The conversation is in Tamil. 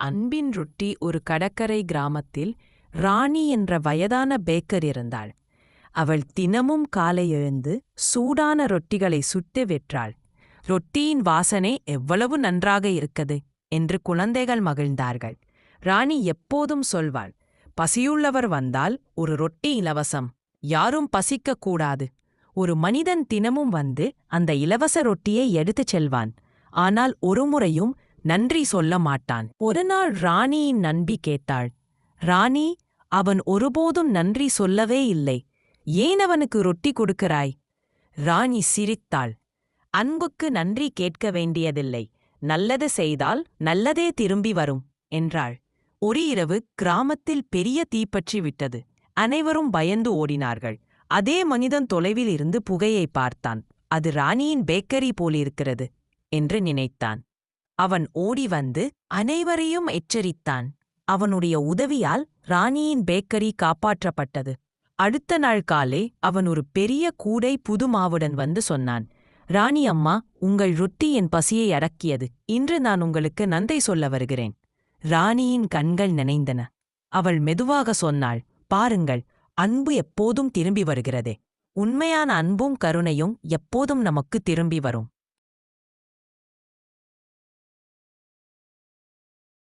அன்பின் ரொட்டி ஒரு கடற்கரை கிராமத்தில் ராணி என்ற வயதான பேக்கர் இருந்தாள். அவள் தினமும் காலை எழுந்து சூடான ரொட்டிகளை சுட்டு வெற்றாள். ரொட்டியின் வாசனை எவ்வளவு நன்றாக இருக்குது என்று குழந்தைகள் மகிழ்ந்தார்கள். ராணி எப்போதும் சொல்வாள் பசியுள்ளவர் வந்தால் ஒரு ரொட்டி இலவசம் யாரும் பசிக்கக் கூடாது. ஒரு மனிதன் தினமும் வந்து அந்த இலவச ரொட்டியை எடுத்துச் செல்வான். ஆனால் ஒருமுறையும் நன்றி சொல்ல மாட்டான். ஒரு நாள் ராணியின் நண்பி கேட்டாள் ராணி அவன் ஒருபோதும் நன்றி சொல்லவே இல்லை. ஏன் அவனுக்கு ரொட்டி கொடுக்கிறாய்? ராணி சிரித்தாள் அன்புக்கு நன்றி கேட்க வேண்டியதில்லை. நல்லது செய்தால் நல்லதே திரும்பி வரும் என்றாள். ஒரு இரவு கிராமத்தில் பெரிய தீப்பற்றி விட்டது. அனைவரும் பயந்து ஓடினார்கள். அதே மனிதன் தொலைவில் இருந்து புகையை பார்த்தான். அது ராணியின் பேக்கரி போலிருக்கிறது என்று நினைத்தான். அவன் ஓடி வந்து அனைவரையும் எச்சரித்தான். அவனுடைய உதவியால் ராணியின் பேக்கரி காப்பாற்றப்பட்டது. அடுத்த நாள் காலே அவன் ஒரு பெரிய கூடை புது மாவுடன் வந்து சொன்னான். ராணி அம்மா உங்கள் ரொட்டி என் பசியை அடக்கியது. இன்று நான் உங்களுக்கு நந்தை சொல்ல வருகிறேன். ராணியின் கண்கள் நினைந்தன. அவள் மெதுவாக சொன்னாள் பாருங்கள் அன்பு எப்போதும் திரும்பி வருகிறதே. உண்மையான அன்பும் கருணையும் எப்போதும் நமக்கு திரும்பி வரும்.